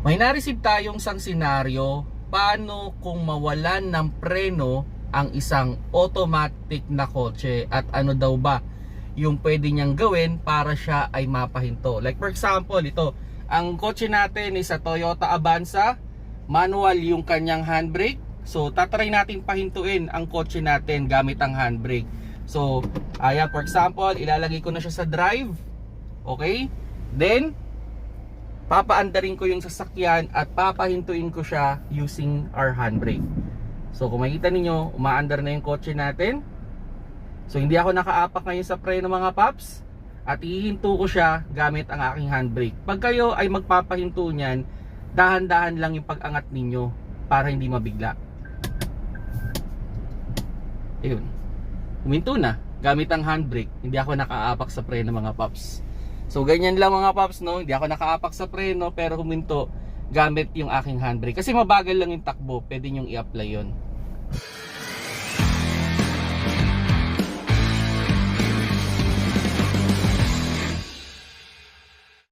May na-receive tayong isang senaryo paano kung mawalan ng preno ang isang automatic na kotse at ano daw ba yung pwede niyang gawin para siya ay mapahinto. Like for example, ito, ang kotse natin is sa Toyota Avanza, manual yung kanyang handbrake. So, tatry natin pahintuin ang kotse natin gamit ang handbrake. So, ayan, for example, ilalagay ko na siya sa drive. Okay? Then, papaandarin ko yung sasakyan at papahintuin ko siya using our handbrake. So kung makita ninyo, umaandar na yung kotse natin. So hindi ako nakaapak ngayon sa preno mga paps at ihinto ko siya gamit ang aking handbrake. Pag kayo ay magpapahinto niyan, dahan-dahan lang yung pag-angat ninyo para hindi mabigla. Ayun. Huminto na gamit ang handbrake. Hindi ako nakaapak sa preno mga paps. So ganyan lang mga paps no, hindi ako nakaapak sa preno pero huminto gamit yung aking handbrake. Kasi mabagal lang yung takbo, pwede nyong i-apply yon.